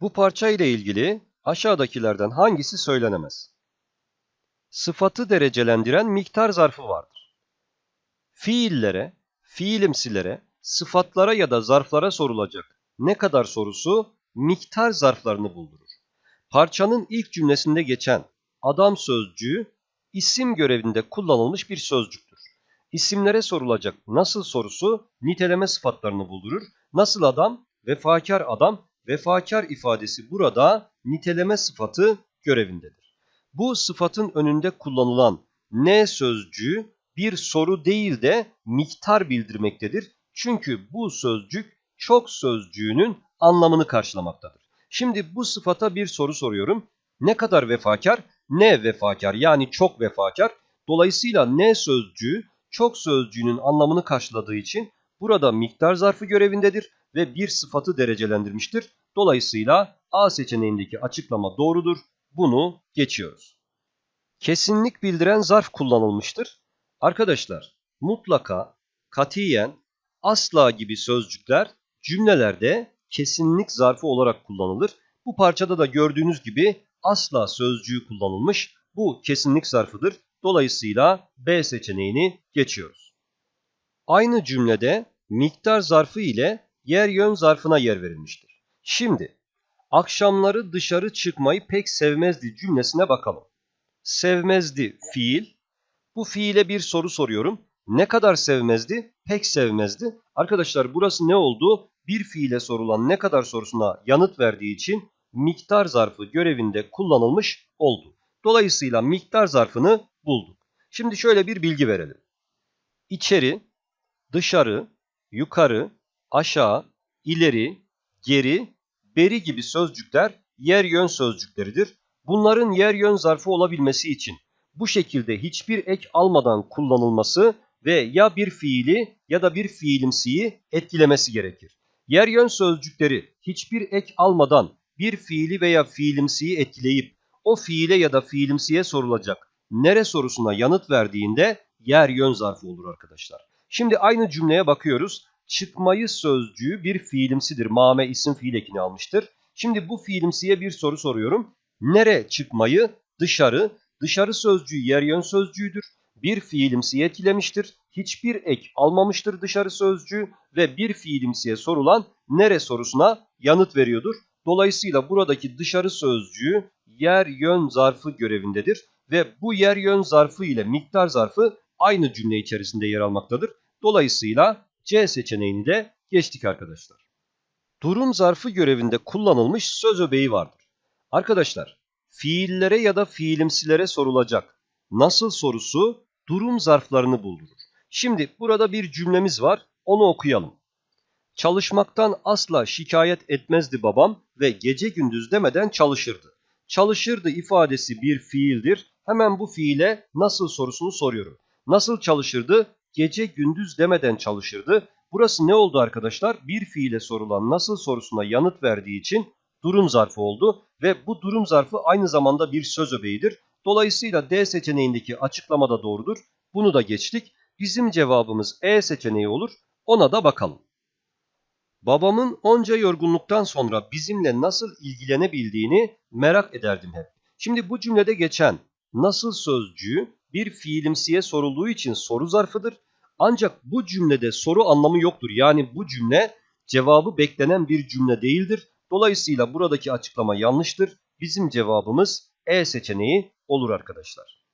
Bu parça ile ilgili aşağıdakilerden hangisi söylenemez? Sıfatı derecelendiren miktar zarfı vardır. Fiillere, fiilimsilere, sıfatlara ya da zarflara sorulacak ne kadar sorusu miktar zarflarını buldurur. Parçanın ilk cümlesinde geçen adam sözcüğü isim görevinde kullanılmış bir sözcüktür. İsimlere sorulacak nasıl sorusu niteleme sıfatlarını buldurur. Nasıl adam? Vefakar adam. Vefakar ifadesi burada niteleme sıfatı görevindedir. Bu sıfatın önünde kullanılan ne sözcüğü bir soru değil de miktar bildirmektedir. Çünkü bu sözcük çok sözcüğünün anlamını karşılamaktadır. Şimdi bu sıfata bir soru soruyorum. Ne kadar vefakar? Ne vefakar yani çok vefakar. Dolayısıyla ne sözcüğü çok sözcüğünün anlamını karşıladığı için burada miktar zarfı görevindedir ve bir sıfatı derecelendirmiştir. Dolayısıyla A seçeneğindeki açıklama doğrudur. Bunu geçiyoruz. Kesinlik bildiren zarf kullanılmıştır. Arkadaşlar mutlaka, katiyen, asla gibi sözcükler cümlelerde kesinlik zarfı olarak kullanılır. Bu parçada da gördüğünüz gibi asla sözcüğü kullanılmış. Bu kesinlik zarfıdır. Dolayısıyla B seçeneğini geçiyoruz. Aynı cümlede miktar zarfı ile yer yön zarfına yer verilmiştir. Şimdi akşamları dışarı çıkmayı pek sevmezdi cümlesine bakalım. Sevmezdi fiil. Bu fiile bir soru soruyorum. Ne kadar sevmezdi? Pek sevmezdi. Arkadaşlar burası ne oldu? Bir fiile sorulan ne kadar sorusuna yanıt verdiği için miktar zarfı görevinde kullanılmış oldu. Dolayısıyla miktar zarfını bulduk. Şimdi şöyle bir bilgi verelim. İçeri, dışarı, yukarı, aşağı, ileri, geri, beri gibi sözcükler yer yön sözcükleridir. Bunların yer yön zarfı olabilmesi için bu şekilde hiçbir ek almadan kullanılması ve ya bir fiili ya da bir fiilimsiyi etkilemesi gerekir. Yer yön sözcükleri hiçbir ek almadan bir fiili veya fiilimsiyi etkileyip o fiile ya da fiilimsiye sorulacak nere sorusuna yanıt verdiğinde yer yön zarfı olur arkadaşlar. Şimdi aynı cümleye bakıyoruz. Çıkmayı sözcüğü bir fiilimsidir. Mame isim fiil ekini almıştır. Şimdi bu fiilimsiye bir soru soruyorum. Nere çıkmayı? Dışarı. Dışarı sözcüğü yer yön sözcüğüdür. Bir fiilimsiye etkilemiştir. Hiçbir ek almamıştır dışarı sözcüğü ve bir fiilimsiye sorulan nere sorusuna yanıt veriyordur. Dolayısıyla buradaki dışarı sözcüğü yer yön zarfı görevindedir ve bu yer yön zarfı ile miktar zarfı aynı cümle içerisinde yer almaktadır. Dolayısıyla C seçeneğini de geçtik arkadaşlar. Durum zarfı görevinde kullanılmış söz öbeği vardır. Arkadaşlar fiillere ya da fiilimsilere sorulacak nasıl sorusu durum zarflarını buldurur. Şimdi burada bir cümlemiz var onu okuyalım. Çalışmaktan asla şikayet etmezdi babam ve gece gündüz demeden çalışırdı. Çalışırdı ifadesi bir fiildir. Hemen bu fiile nasıl sorusunu soruyorum. Nasıl çalışırdı? Gece gündüz demeden çalışırdı. Burası ne oldu arkadaşlar? Bir fiile sorulan nasıl sorusuna yanıt verdiği için durum zarfı oldu ve bu durum zarfı aynı zamanda bir söz öbeğidir. Dolayısıyla D seçeneğindeki açıklama da doğrudur. Bunu da geçtik. Bizim cevabımız E seçeneği olur. Ona da bakalım. Babamın onca yorgunluktan sonra bizimle nasıl ilgilenebildiğini merak ederdim hep. Şimdi bu cümlede geçen nasıl sözcüğü bir fiilimsiye sorulduğu için soru zarfıdır. Ancak bu cümlede soru anlamı yoktur. Yani bu cümle cevabı beklenen bir cümle değildir. Dolayısıyla buradaki açıklama yanlıştır. Bizim cevabımız E seçeneği olur arkadaşlar.